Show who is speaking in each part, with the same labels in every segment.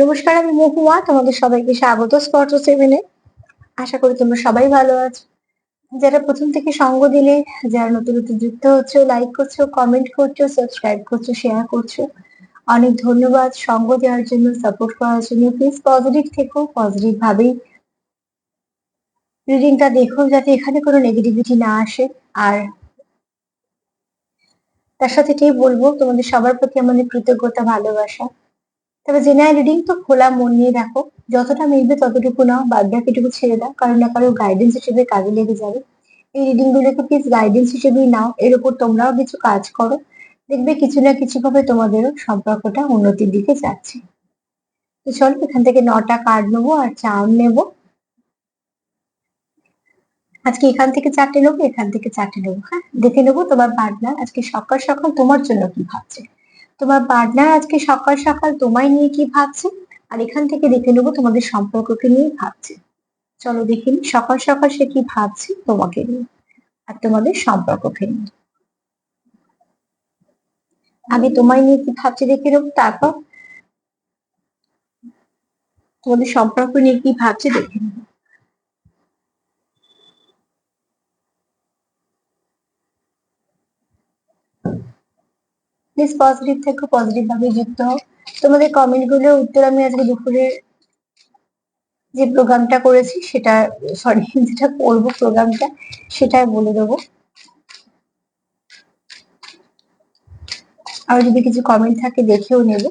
Speaker 1: নমস্কার, আমি মহুয়া। তোমাদের সবাইকে স্বাগত স্পট সেভেনে আশা করি তোমরা সবাই ভালো আছো। যারা প্রথম থেকে সঙ্গ দিলে, যারা নতুন নতুন যুক্ত হচ্ছে লাইক করছ কমেন্ট করছ সাবস্ক্রাইব করছ শেয়ার করছ, অনেক ধন্যবাদ সঙ্গ দেওয়ার জন্য সাপোর্ট করার জন্য। প্লিজ পজিটিভ থেকো পজিটিভ ভাবেই রিডিংটা দেখো, যাতে এখানে কোনো নেগেটিভিটি না আসে। আর তার সাথে এটাই বলব, তোমাদের সবার প্রতি আমাদের কৃতজ্ঞতা, ভালোবাসা। তবে জেনারেল রিডিং তো খোলা মন নিয়ে দেখো। যতটা মিলবে ততটুকু নাও, বাদ বাকিটুকু ছেড়ে দাও। কারণ না কারও গাইডেন্স হিসেবে কাজে লেগে যাবে। এই রিডিং গুলোকে প্লিজ গাইডেন্স হিসেবেই নাও। এর উপর তোমরাও কিছু কাজ করো। দেখবে কিছু না কিছু ভাবে তোমাদেরও সম্পর্কটা উন্নতির দিকে যাচ্ছে। তো চলো, এখান থেকে নটা কার্ড নেব আর চাউন নেব। আজকে এখান থেকে চারটে নেব, এখান থেকে চারটে নেব হ্যাঁ? দেখে নেব তোমার পার্টনার আজকে সকাল সকাল তোমার জন্য কি ভাবছে। তোমার পার্টনার আজকে সকাল সকাল তোমায় নিয়ে কি ভাবছে? আর এখান থেকে দেখে নেব তোমাদের সম্পর্ককে নিয়ে ভাবছে। চলো দেখে সকাল সকাল সে কি ভাবছে তোমাকে নিয়ে আর তোমাদের সম্পর্ককে নিয়ে। আগে তোমায় নিয়ে কি ভাবছে দেখে নেব? তারপর তোমাদের সম্পর্ক নিয়ে কি ভাবছে দেখে নেব। প্লিজ পজিটিভ থেকো পজিটিভ ভাবে যুক্ত হও। তোমাদের কমেন্টগুলোর উত্তর আমি আজকে দুপুরে যে প্রোগ্রামটা করেছি, সেটা সরি যেটা করব প্রোগ্রামটা সেটাই বলে দেবো। আর যদি কিছু কমেন্ট থাকে, দেখেও নেব।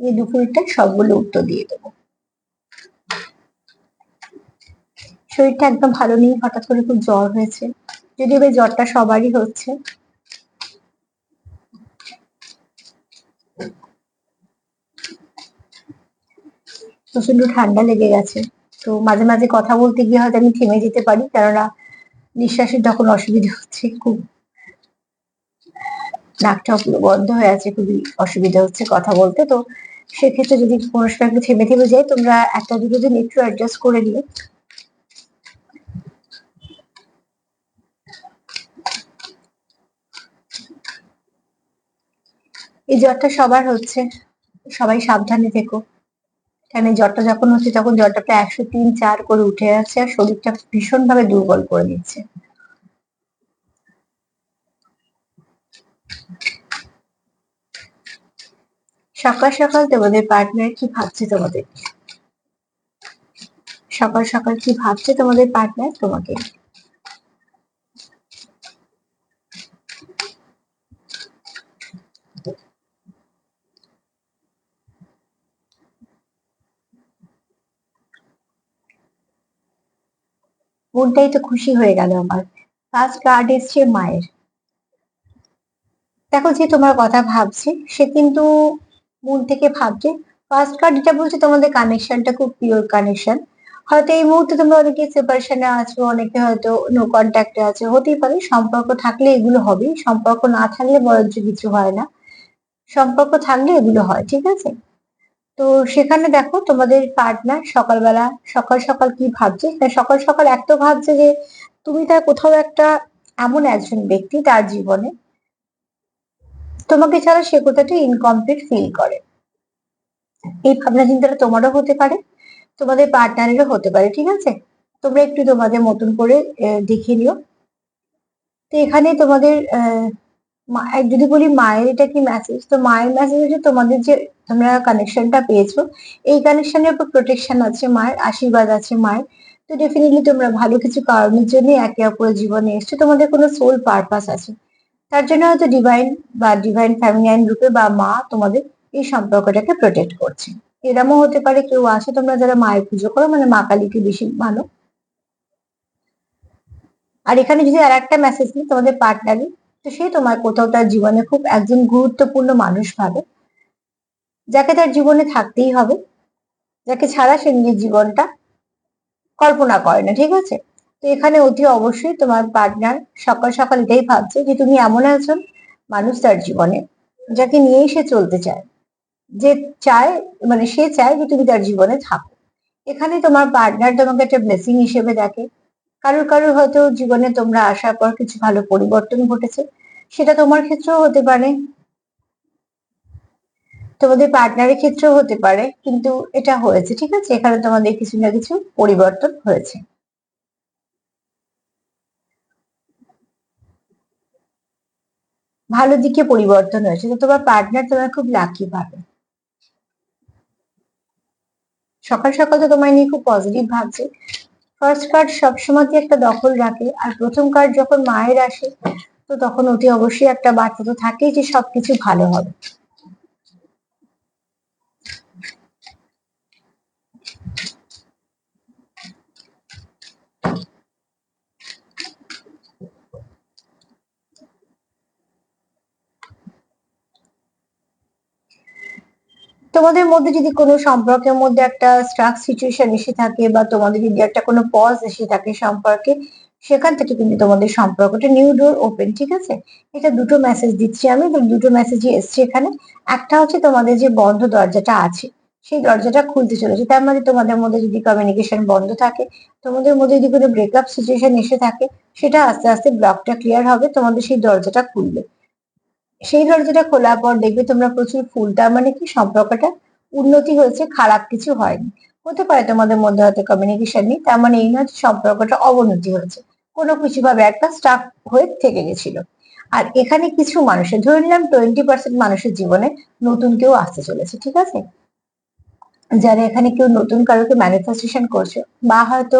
Speaker 1: এই দুপুরটা সবগুলো উত্তর দিয়ে দেবো। শরীরটা একদম ভালো নেই, হঠাৎ করে খুব জ্বর হয়েছে। যদিও এই জ্বরটা সবারই হচ্ছে। প্রচণ্ড ঠান্ডা লেগে গেছে। তো মাঝে মাঝে কথা বলতে গিয়ে হয়তো আমি থেমে যেতে পারি, কেননা নিঃশ্বাসের তখন অসুবিধা হচ্ছে, খুব নাকটা বন্ধ হয়ে আছে, খুবই অসুবিধা হচ্ছে কথা বলতে। তো সেক্ষেত্রে যদি কোনো সময় একটু থেমে থেমে যায় তোমরা একটা দুটো দিন একটু অ্যাডজাস্ট করে নিও। এই জ্বরটা সবার হচ্ছে, সবাই সাবধানে থেকো। কেন জ্বরটা যখন হচ্ছে, তখন জ্বরটা প্রায় একশো তিন, চার করে উঠে যাচ্ছে আর শরীরটা ভীষণ ভাবে দুর্বল করে দিচ্ছে। সকাল সকাল তোমাদের পার্টনার কি ভাবছে তোমাদের? সকাল সকাল কি ভাবছে তোমাদের পার্টনার তোমাকে? মনটাই তো খুশি হয়ে গেল আমার। ফার্স্ট কার্ড এসছে মায়ের। দেখো যে তোমার কথা ভাবছে, সে কিন্তু মন থেকে ভাবছে ফার্স্ট কার্ড যেটা বলছে তোমাদের কানেকশনটা খুব পিওর কানেকশন হয়তো এই মুহূর্তে তোমরা অনেকে সেপারেশনে আছো, অনেকে হয়তো নো কন্ট্যাক্টে আছে, হতেই পারে, সম্পর্ক থাকলে এগুলো হবে সম্পর্ক না থাকলে বরঞ্চ কিছু হয় না। সম্পর্ক থাকলে এগুলো হয়, ঠিক আছে? তো সেখানে দেখো তোমাদের পার্টনার সকালবেলা, সকাল সকাল কি ভাবছে? সকাল সকাল এক তো ভাবছে যে তুমি তার কোথাও একটা এমন একজন ব্যক্তি তার জীবনে তোমাকে ছাড়া সে কোথাটা ইনকমপ্লিট ফিল করে। এই ভাবনা চিন্তাটা তোমারও হতে পারে, তোমাদের পার্টনারেরও হতে পারে, ঠিক আছে? তোমরা একটু তোমাদের মতন করে দেখে নিও। তো এখানে তোমাদের যদি বলি মায়ের এটা কি মেসেজ তো মায়ের মেসেজ হচ্ছে তোমাদের যে তোমরা কানেকশনটা পেয়েছ, এই কানেকশনের উপর প্রোটেকশন আছে মায়ের, আশীর্বাদ আছে মায়ের। তো ডেফিনেটলি তোমরা ভালো কিছু কারণের জন্য একে অপরের জীবনে এসছো, তোমাদের কোনো সোল পারপাস আছে। তার জন্য হয়তো ডিভাইন বা ডিভাইন ফ্যামিলিয়ান রূপে বা মা তোমাদের এই সম্পর্কটাকে প্রোটেক্ট করছে। এরমও হতে পারে কেউ আসে, তোমরা যারা মায়ের পুজো করো মানে মা কালীকে বেশি মানো। আর এখানে যদি আর একটা মেসেজ নিই তোমাদের পার্টনারই তো সে তোমার কোথাও তার জীবনে খুব একজন গুরুত্বপূর্ণ মানুষ ভাবে। যাকে তার জীবনে থাকতেই হবে, যাকে ছাড়া সে নিজের জীবনটা কল্পনা করে না, ঠিক আছে? তো এখানে অতি অবশ্যই তোমার পার্টনার সকাল সকাল এটাই ভাবছে যে তুমি এমন একজন মানুষ তার জীবনে যাকে নিয়েই সে চলতে চায়, যে চায় মানে সে চায় যে তুমি তার জীবনে থাকো। এখানে তোমার পার্টনার তোমাকে একটা ব্লেসিং হিসেবে দেখে কারোর কারোর হয়তো জীবনে তোমরা আসার পর কিছু ভালো পরিবর্তন ঘটেছে। সেটা তোমার ক্ষেত্রেও হতে পারে। তোমাদের পার্টনারের ক্ষেত্রেও হতে পারে, কিন্তু এটা হয়েছে, ঠিক আছে? এখানে তোমাদের কিছু না কিছু পরিবর্তন হয়েছে। ভালো দিকে পরিবর্তন হয়েছে, তো তোমার পার্টনার তোমার খুব লাকি পাবে সকাল সকাল তো তোমায় নিয়ে খুব পজিটিভ ভাবছে। ফার্স্ট কার্ড সবসময় একটা দখল রাখে? আর প্রথম কার্ড যখন মায়ের আসে, তো তখন ওটি অবশ্যই একটা বার্তা তো থাকেই যে সবকিছু ভালো হবে। তোমাদের মধ্যে যদি কোনো সম্পর্কের মধ্যে একটা স্ট্রাক সিচুয়েশন এসে থাকে বা তোমাদের যদি একটা কোনো পজ এসে থাকে সম্পর্কে, সেখান থেকে কিন্তু তোমাদের সম্পর্কটা নিউ ডোর ওপেন ঠিক আছে? এটা দুটো মেসেজ দিচ্ছি আমি দুটো মেসেজই এসছে এখানে। একটা হচ্ছে তোমাদের যে বন্ধ দরজাটা আছে, সেই দরজাটা খুলতে চলেছে। তার মানে তোমাদের মধ্যে যদি কমিউনিকেশন বন্ধ থাকে, তোমাদের মধ্যে যদি কোনো ব্রেকআপ সিচুয়েশন এসে থাকে, সেটা আস্তে আস্তে ব্লকটা ক্লিয়ার হবে, তোমাদের সেই দরজাটা খুলবে। সেই দরজাটা খোলার পর দেখবে তোমরা প্রচুর ফুল তার মানে কি সম্পর্কটা উন্নতি হয়েছে, খারাপ কিছু হয়নি। হতে পারে তোমাদের মধ্যে হয়তো কমিউনিকেশন নেই, তার মানে এই নয় সম্পর্কটা অবনতি হয়েছে। কোনো কিছু ভাবে একটা স্টাক হয়ে থেকে গেছিল। আর এখানে কিছু মানুষের, ধরে নিলাম টোয়েন্টি পার্সেন্ট মানুষের জীবনে নতুন কেউ আসতে চলেছে, ঠিক আছে? যারা এখানে কেউ নতুন কারোকে ম্যানিফেস্টেশন করছ, বা হয়তো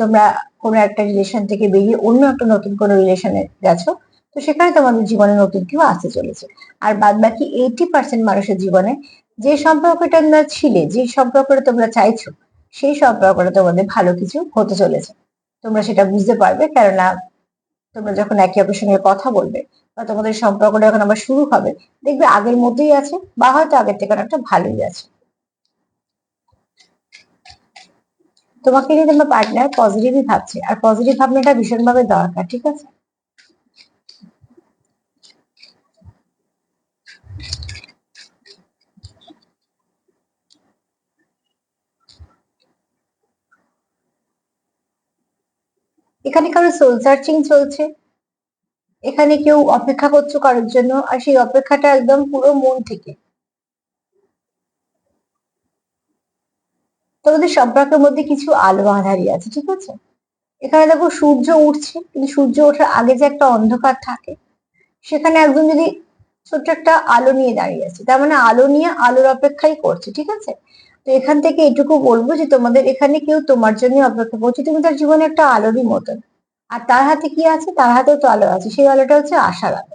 Speaker 1: তোমরা কোনো একটা রিলেশন থেকে বেরিয়ে অন্য একটা নতুন কোনো রিলেশনে গেছো তো সেখানে তোমাদের জীবনে নতুন কেউ আসতে চলেছে। আর বাদ বাকি এইটি পার্সেন্ট মানুষের জীবনে যে সম্পর্কটা তোমরা ছিলে, যে সম্পর্কটা তোমরা চাইছো, সেই সম্পর্কটা তোমাদের ভালো কিছু হতে চলেছে। তোমরা সেটা বুঝতে পারবে, কেননা তোমরা যখন একে অপরের সঙ্গে কথা বলবে বা তোমাদের সম্পর্কটা যখন আবার শুরু হবে, দেখবে আগের মতোই আছে বা হয়তো আগের থেকে অনেকটা ভালোই আছে। তোমাকে নিয়ে তোমার পার্টনার পজিটিভই ভাবছে, আর পজিটিভ ভাবনাটা ভীষণভাবে দরকার, ঠিক আছে? এখানে কারও সোল সার্চিং চলছে। এখানে কেউ অপেক্ষা করছ কারোর জন্য, আর সেই অপেক্ষাটা একদম পুরো মন থেকে। তোমাদের সম্পর্কের মধ্যে কিছু আলো আধারি আছে, ঠিক আছে? এখানে দেখো সূর্য উঠছে, কিন্তু সূর্য ওঠার আগে যে একটা অন্ধকার থাকে, সেখানে একজন যদি ছোট্ট একটা আলো নিয়ে দাঁড়িয়ে আছে, তার মানে আলো নিয়ে আলোর অপেক্ষাই করছে, ঠিক আছে? তো এখান থেকে এটুকু বলব যে তোমাদের এখানে কেউ তোমার জন্য অপেক্ষা করছে, তুমি তার জীবনে একটা আলোরই মতন। আর তার হাতে কি আছে? তার হাতেও তো আলো আছে। সেই আলোটা হচ্ছে আশার আলো।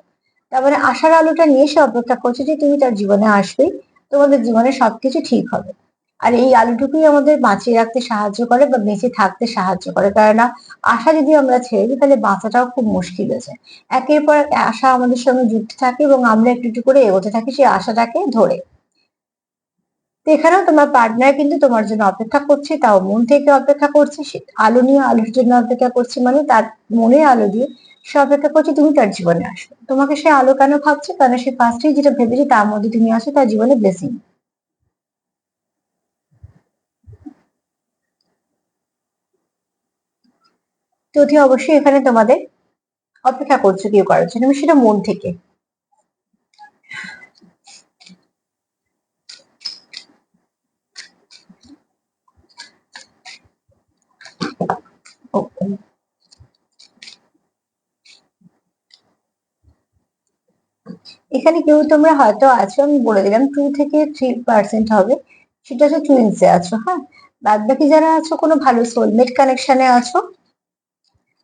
Speaker 1: তার মানে আশার আলোটা নিয়ে সে অপেক্ষা করছে যে তুমি তার জীবনে আসবেই তোমাদের জীবনে সবকিছু ঠিক হবে। আর এই আলোটুকুই আমাদের বাঁচিয়ে রাখতে সাহায্য করে বা বেঁচে থাকতে সাহায্য করে। কেননা আশা যদি আমরা ছেড়ে দিই, তাহলে বাঁচাটাও খুব মুশকিল হয়ে যায়। একের পর আশা আমাদের সঙ্গে যুক্ত থাকে এবং আমরা একটু একটু করে এগোতে থাকি সেই আশাটাকে ধরে। তো এখানেও তোমার পার্টনার কিন্তু তোমার জন্য অপেক্ষা করছে, তাও মন থেকে অপেক্ষা করছে আলো নিয়ে আলোর জন্য অপেক্ষা করছে মানে তার মনে আলো দিয়ে সে অপেক্ষা করছে, তুমি তার জীবনে আসবে তোমাকে সে আলো কেন ভাবছে? কারণ সে ফার্স্টেই যেটা ভেবেছে, তার মধ্যে তুমি আসো, তার জীবনে ব্লেসিং তো অবশ্যই এখানে তোমাদের অপেক্ষা করছ, কেউ করার জন্য, সেটা মন থেকে। এখানে কেউ তোমরা হয়তো আছো, আমি বলে দিলাম টু থেকে থ্রি পার্সেন্ট হবে। সেটা হচ্ছে টুইন্সে আছো হ্যাঁ? বাদ বাকি যারা আছো, কোনো ভালো সোলমেট কানেকশনে আছো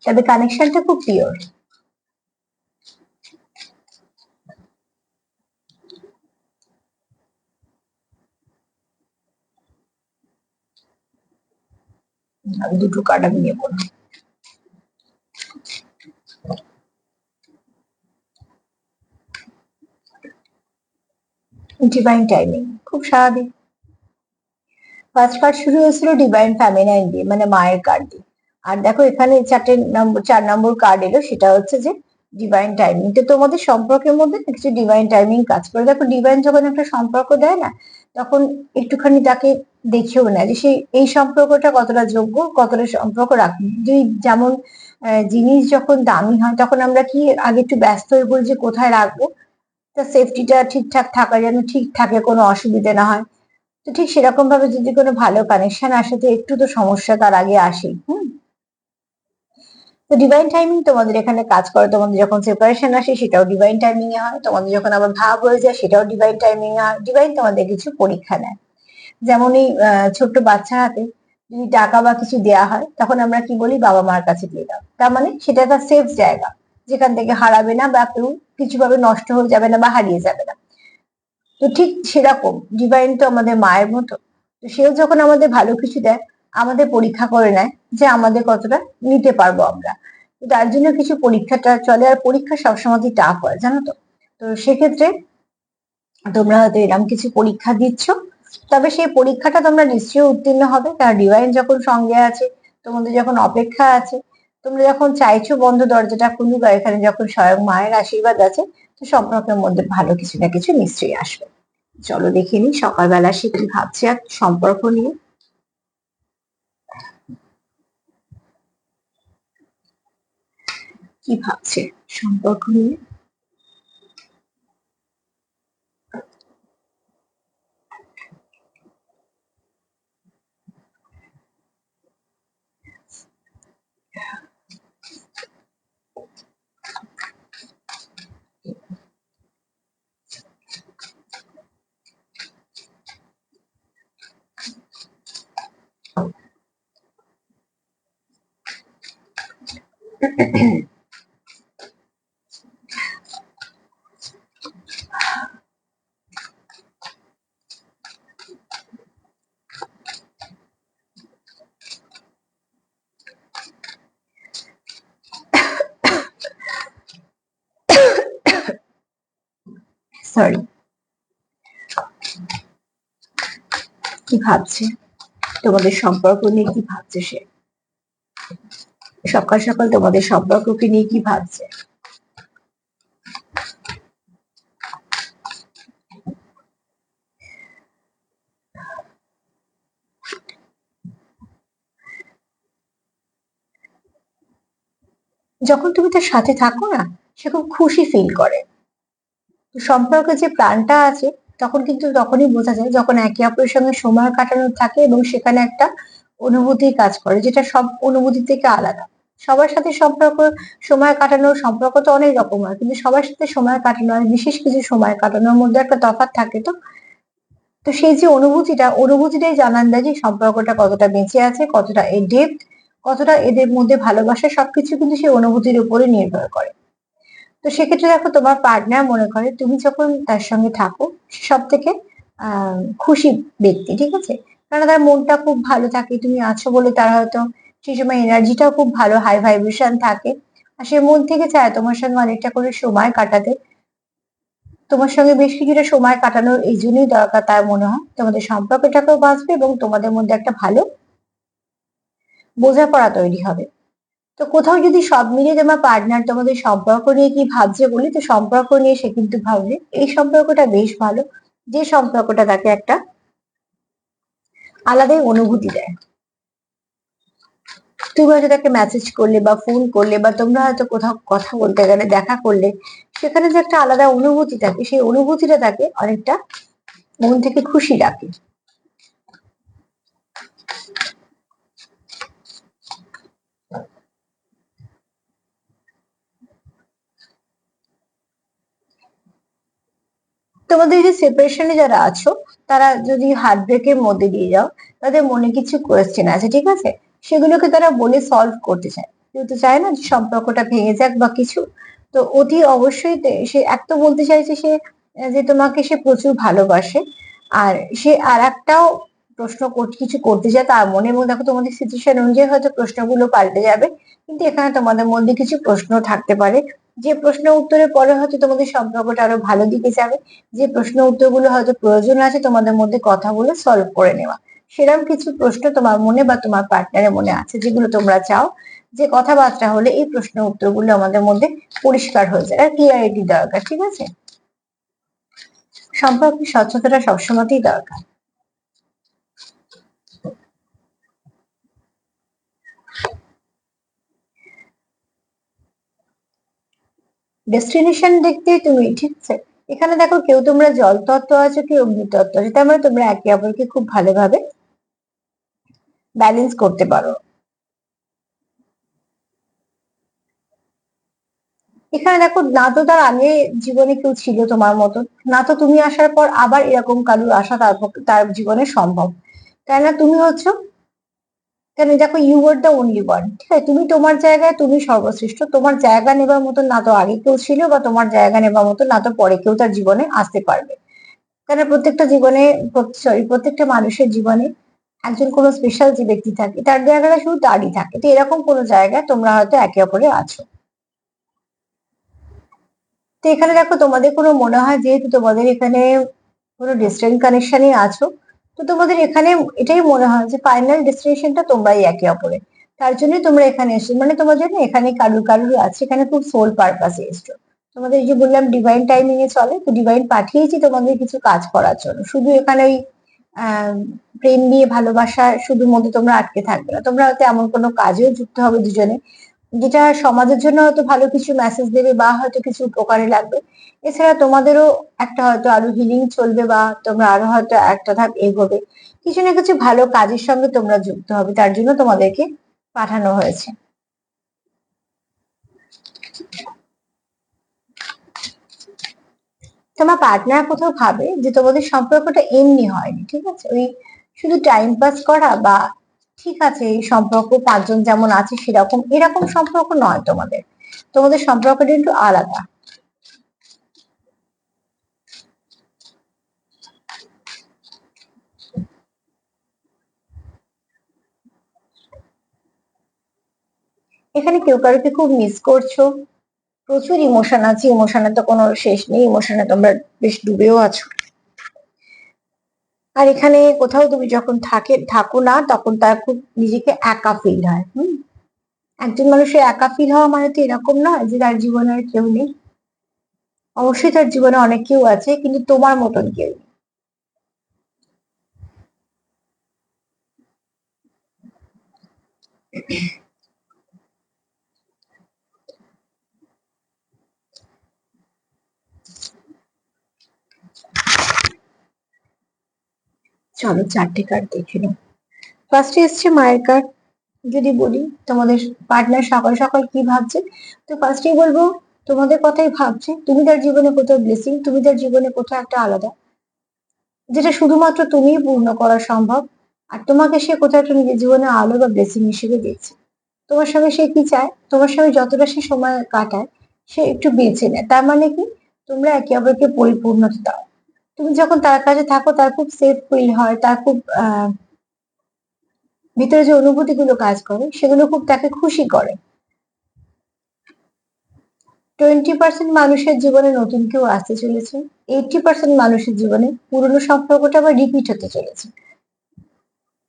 Speaker 1: তবে কানেকশনটা খুব পিওর আমি দুটো কার্ড আমি নেব না ডিভাইন টাইমিং খুব স্বাভাবিক। ফার্স্ট কার্ড শুরু হয়েছিল ডিভাইন ফ্যামিনাইন দিয়ে মানে মায়ের কার্ড দিয়ে। আর দেখো এখানে চারটে নম্বর চার নম্বর কার্ড এলো, সেটা হচ্ছে যে ডিভাইন টাইমিং তো তোমাদের সম্পর্কের মধ্যে কিছু ডিভাইন টাইমিং কাজ করে। দেখো ডিভাইন যখন একটা সম্পর্ক দেয় না, তখন একটুখানি তাকে দেখেও নেয় যে সেই এই সম্পর্কটা কতটা যোগ্য, কতটা সম্পর্ক রাখবে যে যেমন জিনিস যখন দামি হয়, তখন আমরা কি আগে একটু ব্যস্ত হয়ে পড়ি যে কোথায় রাখব? তার সেফটিটা ঠিকঠাক থাকা যেন ঠিক থাকে, কোনো অসুবিধা না হয়। তো ঠিক সেরকম ভাবে যদি কোনো ভালো কানেকশন আসে, তো একটু তো সমস্যা তার আগে আসে হুম? তো ডিভাইন টাইমিং তোমাদের এখানে কাজ করে, তোমাদের যখন সেপারেশন আসে, সেটাও ডিভাইন টাইমিং এ হয়। তোমাদের যখন আবার ভাব হয়ে যায়, সেটাও ডিভাইন টাইমিং এ হয়। ডিভাইন তোমাদের কিছু পরীক্ষা নেয়। যেমন এই ছোট্ট বাচ্চা হাতে যদি টাকা বা কিছু দেয়া হয়, তখন আমরা কি বলি? বাবা মার কাছে দিয়ে দাও। তার মানে সেটা একটা সেফ জায়গা, যেখান থেকে হারাবে না বা কেউ কিছুভাবে নষ্ট হয়ে যাবে না বা হারিয়ে যাবে না। তো ঠিক সেরকম ডিভাইন তো আমাদের মায়ের মতো। তো সেও যখন আমাদের ভালো কিছু দেয়, আমাদের পরীক্ষা করে নেয় যে আমাদের কতটা নিতে পারব আমরা। তার জন্য কিছু পরীক্ষাটা চলে, আর পরীক্ষা সবসময় টাফ হয়, জানো তো? তো সেক্ষেত্রে তোমরা হয়তো এরকম কিছু পরীক্ষা দিচ্ছ, তবে সেই পরীক্ষাটা তোমরা নিশ্চয়ই উত্তীর্ণ হবে। কারণ ডিভাইন যখন সঙ্গে আছে, তোমাদের যখন অপেক্ষা আছে তোমরা যখন চাইছো বন্ধ দরজাটা খুলুক আর এখানে যখন স্বয়ং মায়ের আশীর্বাদ আছে, তো সম্পর্কের মধ্যে ভালো কিছু না কিছু নিশ্চয়ই আসবে। চলো দেখে নি সকালবেলা সে কি ভাবছে আর সম্পর্ক নিয়ে। কি ভাবছে সম্পর্ক নিয়ে? সরি কি ভাবছে? তোমাদের সম্পর্ক নিয়ে কি ভাবছে সে? সকাল সকাল তোমাদের সম্পর্ককে নিয়ে কি ভাবছে? যখন তুমি তার সাথে থাকো না, সে খুব খুশি ফিল করে। সম্পর্কে যে প্রাণটা আছে, তখন কিন্তু তখনই বোঝা যায় যখন একে অপরের সঙ্গে সময় কাটানো থাকে এবং সেখানে একটা অনুভূতি কাজ করে, যেটা সব অনুভূতি থেকে আলাদা। সবার সাথে সম্পর্ক, সময় কাটানোর সম্পর্ক তো অনেক রকম হয় কিন্তু সবার সাথে সময় কাটানো আর বিশেষ কিছু সময় কাটানোর মধ্যে একটা তফাৎ থাকে তো। তো সেই যে অনুভূতিটা, অনুভূতিটাই জানান দেয় যে সম্পর্কটা কতটা বেঁচে আছে, কতটা এর ডেপথ কতটা এদের মধ্যে ভালোবাসা, সবকিছু কিন্তু সেই অনুভূতির উপরে নির্ভর করে। তো সেক্ষেত্রে দেখো তোমার পার্টনার মনে করে, তুমি যখন তার সঙ্গে থাকো সব থেকে খুশি ব্যক্তি, ঠিক আছে? কারণ তার মনটা খুব ভালো থাকে, তুমি আছো বলে তার হয়তো সেই সময় এনার্জিটাও খুব ভালো হাই ভাইব্রেশন থাকে। আর সে মন থেকে চায় তোমার সঙ্গে অনেকটা করে সময় কাটাতে। তোমার সঙ্গে বেশ কিছুটা সময় কাটানোর এই জন্যই দরকার তার মনে হয়। তোমাদের সম্পর্কটাকেও বাঁচবে এবং তোমাদের মধ্যে একটা ভালো বোঝাপড়া তৈরি হবে। তো কোথাও যদি সব মিলিয়ে তোমার পার্টনার তোমাদের সম্পর্ক নিয়ে কি ভাবছে বলি, তো সম্পর্ক নিয়ে সে কিন্তু ভাববে, এই সম্পর্কটা বেশ ভালো। যে সম্পর্কটা তাকে একটা আলাদাই অনুভূতি দেয়। তুমি হয়তো তাকে মেসেজ করলে বা ফোন করলে বা তোমরা হয়তো কোথাও কথা বলতে গেলে, দেখা করলে, সেখানে যে একটা আলাদা অনুভূতি থাকে, সেই অনুভূতিটা তাকে অনেকটা মন থেকে খুশি রাখে। তোমাদের যে সেপারেশনে যারা আছো তারা যদি হার্ট ব্রেকের মধ্যে দিয়ে যাও, তাদের মনে কিছু কোয়েশ্চেন আছে, ঠিক আছে? সেগুলোকে তারা বলে সলভ করতে চায়। যেহেতু চায় না যে সম্পর্কটা ভেঙে যাক বা কিছু। তো অতি অবশ্যই সে এক তো বলতে চাইছে সে, যে তোমাকে সে প্রচুর ভালোবাসে। আর সে আর একটাও প্রশ্ন কিছু করতে চায় তার মনে। এবং দেখো তোমাদের সিচুয়েশন অনুযায়ী হয়তো প্রশ্নগুলো পাল্টে যাবে। কিন্তু এখানে তোমাদের মধ্যে কিছু প্রশ্ন থাকতে পারে। যে প্রশ্ন উত্তরের পরে হয়তো তোমাদের সম্পর্কটা আরও ভালো দিকে যাবে, যে প্রশ্ন উত্তরগুলো হয়তো প্রয়োজন আছে তোমাদের মধ্যে কথা বলে সলভ করে নেওয়া। সেরকম কিছু প্রশ্ন তোমার মনে বা তোমার পার্টনারের মনে আছে যেগুলো তোমরা চাও, যে কথাবার্তা হলে এই প্রশ্ন উত্তরগুলো আমাদের মধ্যে পরিষ্কার হয়ে যায়, আর ক্লিয়ারিটি দরকার, ঠিক আছে? সম্পর্কে স্বচ্ছতাটা সবসময়তেই দরকার। ডেস্টিনেশন দেখতে তুমি, ঠিক আছে? এখানে দেখো কেউ তোমরা জল তত্ত্ব আছো, কেউ অগ্নি তত্ত্ব তার মানে তোমরা একে অপরকে খুব ভালোভাবে ব্যালেন্স করতে পারো। এখানে দেখো না তো তার আগে জীবনে কেউ ছিল তোমার মতো না তো তুমি আসার পর আবার এরকম কারুর আসা তার তার জীবনে সম্ভব। তাই না? তুমি হচ্ছ কেন? দেখো you are the only one ঠিক আছে? তুমি তোমার জায়গায়, তুমি সর্বশ্রেষ্ঠ। তোমার জায়গা নেবার মতো না তো আগে কেউ ছিল বা তোমার জায়গা নেবার মতো না তো পরে কেউ তার জীবনে আসতে পারবে। কেন? প্রত্যেকটা জীবনে সরি প্রত্যেকটা মানুষের জীবনে একজন কোনো স্পেশাল যে ব্যক্তি থাকে, তার জায়গাটা শুধু তারই থাকে। তো এরকম কোনো জায়গায় তোমরা হয়তো একে অপরে আছো। তো এখানে দেখো, তোমাদের কোনো মনে হয় যেহেতু তোমাদের এখানে কোনো ডিস্টেন্স কানেকশনই আছো তো তোমাদের এখানে এটাই মনে হয় যে ফাইনাল ডেস্টিনেশনটা তোমরাই একে অপরে তার জন্যই তোমরা এখানে এসছো। মানে তোমার জন্য এখানে কারুর কারুর আছে। এখানে খুব সোল পারপাসে এসছো। তোমাদের এই যে বললাম ডিভাইন টাইমিং এ চলে, তো ডিভাইন পাঠিয়েছি তোমাদের কিছু কাজ করার জন্য। শুধু এখানে ওই প্রেম নিয়ে ভালোবাসা শুধু মধ্যে তোমরা আটকে থাকবে না। তোমরা হয়তো এমন কোনো কাজেও যুক্ত হবে দুজনে। যেটা সমাজের জন্য হয়তো ভালো কিছু মেসেজ দেবে বা হয়তো কিছু উপকারে লাগবে। এছাড়া তোমাদেরও একটা হয়তো আরও হিলিং চলবে বা তোমরা আরও হয়তো একটা ধাপ এগোবে। কিছু না কিছু ভালো কাজের সঙ্গে তোমরা যুক্ত হবে, তার জন্য তোমাদেরকে পাঠানো হয়েছে। তোমার পার্টনার কোথাও ভাবে যে তোমাদের সম্পর্কটা এমনি হয়নি, ঠিক আছে? ওই শুধু টাইম পাস করা বা ঠিক আছে, এই সম্পর্ক, পাঁচজন যেমন আছে সেরকম, এরকম সম্পর্ক নয় তোমাদের। তোমাদের সম্পর্কটা একটু আলাদা। এখানে কেউ কারোকে খুব মিস করছ? প্রচুর ইমোশন আছে ইমোশনের তো কোনো শেষ নেই ইমোশনে তোমরা বেশ ডুবেও আছো। আর এখানে কোথাও তুমি যখন থাকে, থাকো না, তখন তার খুব নিজেকে একা ফিল হয়, হুম? একজন মানুষের একা ফিল হওয়া মানে তো এরকম নয় যে তার জীবনে আর কেউ নেই। অবশ্যই তার জীবনে অনেক কেউ আছে, কিন্তু তোমার মতন কেউ নেই। চলো চারটে কার্ড দেখে নাও ফার্স্টে এসছে মায়ের কার্ড যদি বলি তোমাদের পার্টনার সকাল সকাল কি ভাবছে, তো ফার্স্টেই বলব, তোমাদের কথাই ভাবছে, তুমি তার জীবনে কোথাও ব্লেসিং তুমি তার জীবনে কোথাও একটা আলাদা, যেটা শুধুমাত্র তুমিই পূর্ণ করা সম্ভব, আর তোমাকে সে কোথাও একটা নিজের জীবনে আলো বা ব্লেসিং হিসেবে দেখছে তোমার সঙ্গে সে কি চায়, তোমার সঙ্গে যতটা সে সময় কাটায়, সে একটু বেছে নেয়। তার মানে কি, তোমরা একে অপরকে পরিপূর্ণতা দাও। তুমি যখন তার কাছে থাকো, তার খুব সেফ ফিল হয়, তার খুব ভিতরে যে অনুভূতি গুলো কাজ করে, সেগুলো খুব তাকে খুশি করে। টোয়েন্টি পার্সেন্ট মানুষের জীবনে নতুন কেউ আসতে চলেছে এইটি পার্সেন্ট মানুষের জীবনে পুরনো সম্পর্কটা আবার রিপিট হতে চলেছে।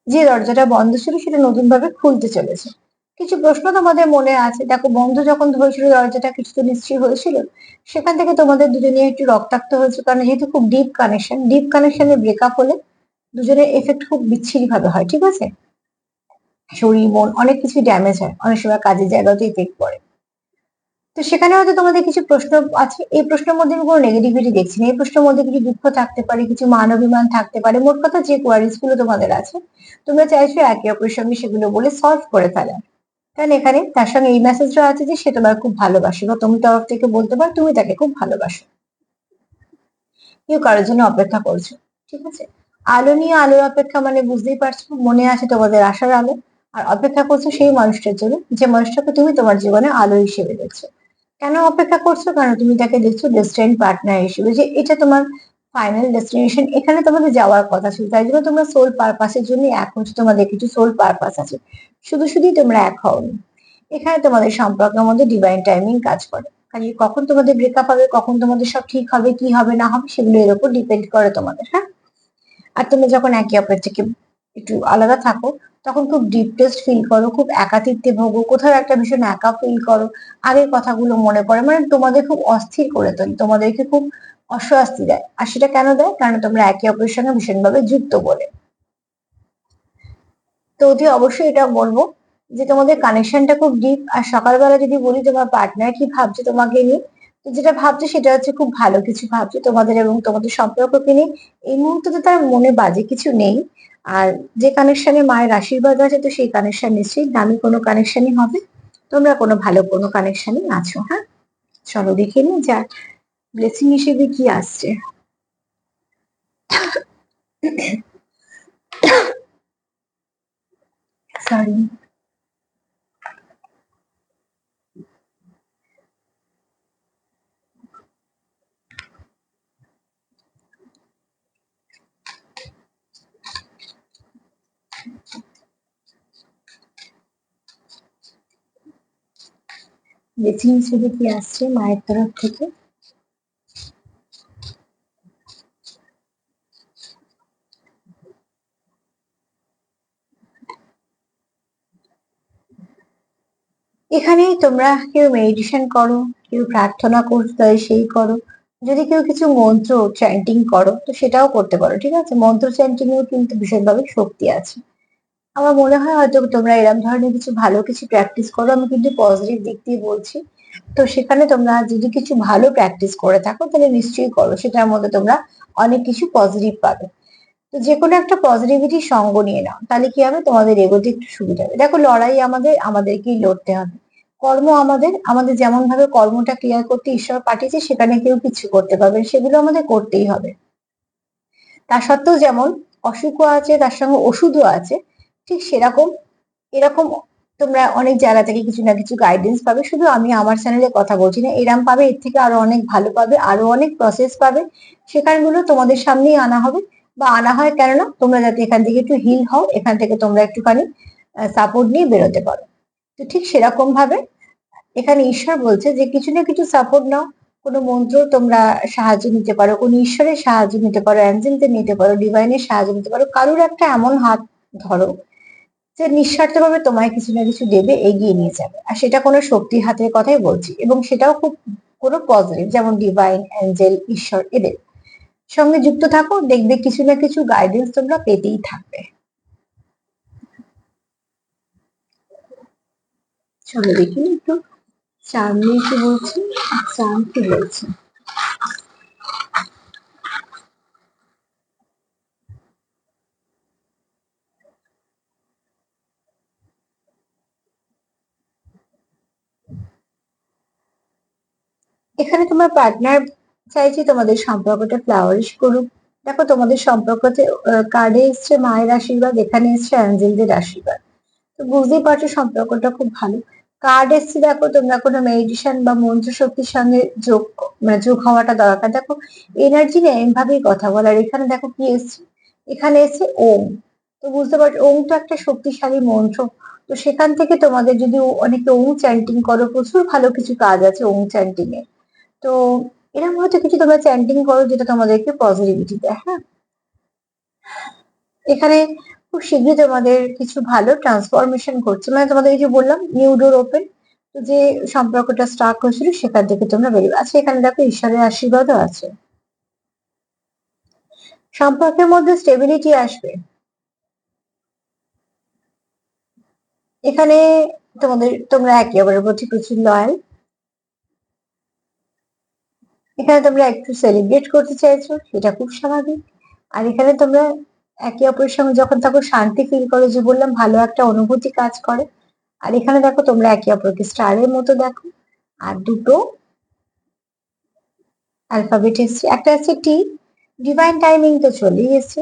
Speaker 1: যে দরজাটা বন্ধ ছিল, সেটা নতুন ভাবে খুলতে চলেছে। কিছু প্রশ্ন তোমাদের মনে আছে? দেখো, বন্ধ যখন ধরেছিল দরজাটা কিছু তো নিশ্চয়ই হয়েছিল, সেখান থেকে তোমাদের দুজনে একটু রক্তাক্ত হয়েছে, কারণ যেহেতু খুব ডিপ কানেকশন ডিপ কানেকশনে ব্রেকআপ হলে দুজনের এফেক্ট খুব বিচ্ছিরি ভাবে হয়, ঠিক আছে? শরীর, মন অনেক কিছু ড্যামেজ হয়, অনেক সময় কাজের জায়গাতে ইফেক্ট পড়ে। তো সেখানে হয়তো তোমাদের কিছু প্রশ্ন আছে, এই প্রশ্নের মধ্যে আমি কোনো নেগেটিভিটি দেখছি না, এই প্রশ্নের মধ্যে কিছু দুঃখ থাকতে পারে, কিছু মান অভিমান থাকতে পারে, মোট কথা যে কোয়ারিজগুলো তোমাদের আছে, তোমরা চাইছো একে অপরের সঙ্গে সেগুলো বলে সলভ করে ফেলা। কারণ এখানে তার সঙ্গে এই মেসেজটা আছে যে সে তোমার খুব ভালোবাসে বা তুমি তরফ থেকে বলতে পারো তুমি তাকে খুব ভালোবাসো। কেউ কারোর জন্য অপেক্ষা করছ, ঠিক আছে? আলো নিয়ে আলোর অপেক্ষা মানে বুঝতেই পারছ, মনে আছে তোমাদের আশার আলো, আর অপেক্ষা করছ সেই মানুষটার জন্য, যে মানুষটাকে তুমি তোমার জীবনে আলো হিসেবে দেখছ। কেন অপেক্ষা করছ? কারণ তুমি তাকে দেখছ ডেস্টাইন পার্টনার হিসেবে, যে এটা তোমার ফাইনাল ডেস্টিনেশন এখানে তোমাদের যাওয়ার কথা ছিল। তাই জন্য তোমরা সোল পারপাসের জন্য হচ্ছে তোমাদের কিছু সোল পারপাস আছে। শুধু শুধুই তোমরা এক হওনি এখানে তোমাদের সম্পর্কের মধ্যে ডিভাইন টাইমিং কাজ করে। কাজে কখন তোমাদের ব্রেকআপ হবে, কখন তোমাদের সব ঠিক হবে, কি হবে, না হবে, সেগুলো এর উপর ডিপেন্ড করে তোমাদের হ্যাঁ? আর তুমি যখন একে অপরের থেকে একটু আলাদা থাকো, তখন খুব ডিপ্রেসড ফিল করো, খুব একাতিত্বে ভোগো, কোথাও একটা ভীষণ একা ফিল করো, আগের কথাগুলো মনে পড়ে মানে তোমাদের খুব অস্থির করে তোলে, তোমাদেরকে খুব অস্বস্তি দেয়। আর সেটা কেন দেয়? কারণ তোমরা একে অপরের সঙ্গে ভীষণভাবে যুক্ত বলে। তো অতি অবশ্যই এটা বলব যে তোমাদের কানেকশনটা খুব ডিপ আর সকালবেলা যদি বলি তোমার পার্টনার কি ভাবছে তোমাকে নিয়ে, তো যেটা ভাবছে সেটা হচ্ছে খুব ভালো কিছু ভাবছে তোমাদের এবং তোমাদের সম্পর্ককে নিয়ে। এই মুহূর্তে তো তার মনে বাজে কিছু নেই। আর যে কানেকশনে মায়ের আশীর্বাদ আছে, তো সেই কানেকশন নিশ্চয়ই দামি কোনো কানেকশনই হবে। তোমরা কোনো ভালো কোনো কানেকশনই আছো হ্যাঁ? চলো দেখে নি যা ব্লেসিং হিসেবে কি আসছে? সরি ব্লেসিং হিসেবে কি আসছে মায়ের তরফ থেকে? এখানে তোমরা কেউ মেডিটেশন করো, কেউ প্রার্থনা করতে হয় সেই করো। যদি কেউ কিছু মন্ত্র চ্যান্টিং করো, তো সেটাও করতে পারো, ঠিক আছে? মন্ত্র চ্যান্টিং এও কিন্তু ভীষণভাবে শক্তি আছে। আমার মনে হয় হয়তো তোমরা এরকম ধরনের কিছু ভালো কিছু প্র্যাকটিস করো, আমি কিন্তু পজিটিভ দিক দিয়ে বলছি। তো সেখানে তোমরা যদি কিছু ভালো প্র্যাকটিস করে থাকো, তাহলে নিশ্চয়ই করো। সেটার মধ্যে তোমরা অনেক কিছু পজিটিভ পাবে। তো যে কোনো একটা পজিটিভিটি সঙ্গ নিয়ে নাও, তাহলে কি হবে? তোমাদের এগোতে একটু সুবিধা হবে। দেখো, লড়াই আমাদের, আমাদেরকেই লড়তে হবে। কর্ম আমাদের আমাদের যেমন ভাবে কর্মটা ক্লিয়ার করতে ঈশ্বর পাঠিয়েছে, সেখানে কেউ কিছু করতে পারবে সেগুলো আমাদের করতেই হবে। তা সত্ত্বেও যেমন অসুখও আছে, তার সঙ্গে ওষুধও আছে, ঠিক সেরকম, এরকম তোমরা অনেক জায়গা থেকে কিছু না কিছু গাইডেন্স পাবে। শুধু আমি আমার চ্যানেলে কথা বলছি না, এরাম পাবে, এর থেকে আরও অনেক ভালো পাবে, আরও অনেক প্রসেস পাবে। সেখানগুলো তোমাদের সামনেই আনা হবে। বা আনা হয়, কেননা তোমরা যাতে এখান থেকে একটু হিল হও, এখান থেকে তোমরা একটুখানি সাপোর্ট নিয়ে বেরোতে পারো। তো ঠিক সেরকম ভাবে এখানে ঈশ্বর বলছে যে কিছু না কিছু সাপোর্ট নাও। কোনো মন্ত্র তোমরা সাহায্য নিতে পারো, কোন ঈশ্বরের সাহায্য নিতে পারো অ্যাঞ্জেলদের নিতে পারো, ডিভাইনের সাহায্য নিতে পারো, কারোর একটা এমন হাত ধরো যে নিঃস্বার্থভাবে তোমায় কিছু না কিছু দেবে, এগিয়ে নিয়ে যাবে। আর সেটা কোনো শক্তির হাতের কথাই বলছি, এবং সেটাও খুব কোনো পজিটিভ যেমন ডিভাইন অ্যাঞ্জেল ঈশ্বর, এদের। সঙ্গে যুক্ত থাকো, দেখবে কিছু না কিছু গাইডেন্স তোমরা পেতেই থাকবে। চলো দেখি একটু। নিয়ে কি বলছি চার্ম কি বলছে? এখানে তোমার পার্টনার চাইছি তোমাদের সম্পর্কটা ফ্লাওয়ারিশ করুক। দেখো তোমাদের সম্পর্কতে কার্ডে এসছে মায়ের আশীর্বাদ, এখানে এসছে অ্যাঞ্জেলদের আশীর্বাদ। তো বুঝতেই পারছ সম্পর্কটা খুব ভালো। কার্ড এসছে, দেখো তোমরা কোনো মেডিটেশন বা মন্ত্র শক্তির সঙ্গে যোগ মানে যোগ হওয়াটা দরকার। দেখো এনার্জি নেই এমভাবেই কথা বলার এখানে দেখো কি এসছে? এখানে এসছে ওম। তো বুঝতে পারছ, ওম তো একটা শক্তিশালী মন্ত্র। তো সেখান থেকে তোমাদের যদি অনেকে ওম চ্যান্টিং করো, প্রচুর ভালো কিছু কাজ আছে ওম চ্যান্টিং এ তো এরকম হয়তো কিছু তোমরা চ্যান্টিং করো যেটা তোমাদেরকে পজিটিভিটি দেয় হ্যাঁ? এখানে খুব শীঘ্রই তোমাদের কিছু ভালো ট্রান্সফরমেশন ঘটছে মানে তোমাদের যে বললাম নিউ ডোর ওপেন যে সম্পর্কটা স্টার্ট হয়েছিল সেখান থেকে তোমরা বেরিয়ে আচ্ছা এখানে দেখো ঈশ্বরের আশীর্বাদও আছে। সম্পর্কের মধ্যে স্টেবিলিটি আসবে। এখানে তোমাদের তোমরা একে অপরের প্রতি প্রচুর লয়াল এখানে তোমরা একটু সেলিব্রেট করতে চাইছো, সেটা খুব স্বাভাবিক। আর এখানে তোমরা একে অপরের সঙ্গে যখন থাকো, শান্তি ফিল করো, যে বললাম, ভালো একটা অনুভূতি কাজ করে। আর এখানে দেখো, তোমরা একে অপরকে স্টারের মতো দেখো। আর দুটো অ্যালফাবেট এসছে। একটা আছে টি ডিভাইন টাইমিং তো চলেই এসছে।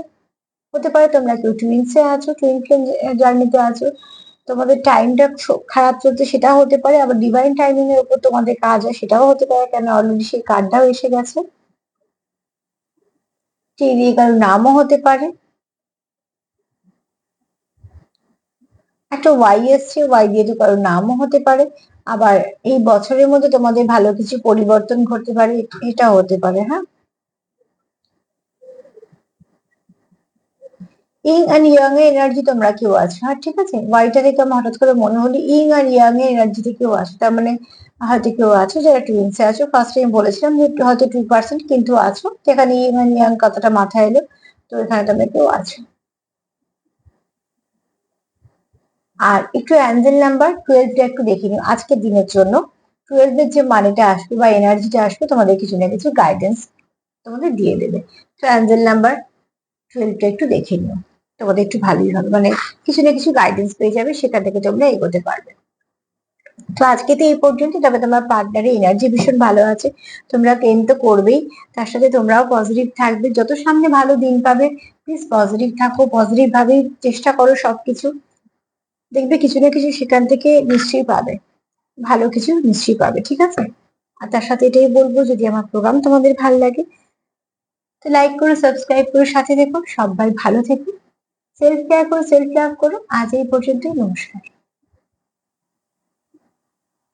Speaker 1: হতে পারে তোমরা কেউ টুইন্সে আছো টুইন ফ্লেম জার্নিতে আছো। তোমাদের টাইমটা খারাপ চলছে সেটাও হতে পারে, আবার ডিভাইন টাইমিং এর উপর তোমাদের কাজ হয় সেটাও হতে পারে, কেন অলরেডি সেই কার্ডটাও এসে গেছে? দিয়ে কারও নামও হতে পারে। একটা ওয়াই এসছে ওয়াই দিয়ে তো কারও নামও হতে পারে, আবার এই বছরের মধ্যে তোমাদের ভালো কিছু পরিবর্তন ঘটতে পারে, এটা হতে পারে হ্যাঁ? ইং অ্যান্ড ইয়াং এর এনার্জি তোমরা কেউ আছো। হ্যাঁ ঠিক আছে? ওয়াইটা দেখে আমার হঠাৎ করে মনে হলো ইং আর ইয়াং এর এনার্জিতে কেউ আছে, তার মানে হয়তো কেউ আছো যারা টুইন্সে আছো। ফার্স্ট টাইম বলেছিলাম যে হয়তো টু পার্সেন্ট কিন্তু আছো। যেখানে ইং অ্যান্ড ইয়াং কথাটা মাথায় এলো, তো এখানে তোমরা কেউ আছো। আর একটু অ্যাঞ্জেল নাম্বার টুয়েলভটা একটু দেখে নিও আজকের দিনের জন্য। টুয়েলভের যে মানিটা আসবে বা এনার্জিটা আসবে তোমাদের কিছু না কিছু গাইডেন্স তোমাদের দিয়ে দেবে। তো অ্যাঞ্জেল নাম্বার টুয়েলভটা একটু দেখে নিও। তোমাদের একটু ভালোই হবে। মানে কিছু না কিছু গাইডেন্স পেয়ে যাবে সেখান থেকে তোমরা এগোতে পারবে। তো আজকে তো এই পর্যন্ত তবে তোমার পার্টনারের এনার্জি ভীষণ ভালো আছে। তোমরা প্রেম তো করবেই। তার সাথে তোমরাও পজিটিভ থাকবে। যত সামনে ভালো দিন পাবে প্লিজ পজিটিভ থাকো। পজিটিভ ভাবে চেষ্টা করো সবকিছু। দেখবে কিছু না কিছু সেখান থেকে নিশ্চয়ই পাবে। ভালো কিছু নিশ্চয়ই পাবে, ঠিক আছে? আর তার সাথে এটাই বলব, যদি আমার প্রোগ্রাম তোমাদের ভালো লাগে, তো লাইক করো সাবস্ক্রাইব করো, সাথে দেখো সবাই ভালো থেকো। সেলফ কেয়ার করো সেলফ লাভ করো। আজ এই পর্যন্তই নমস্কার।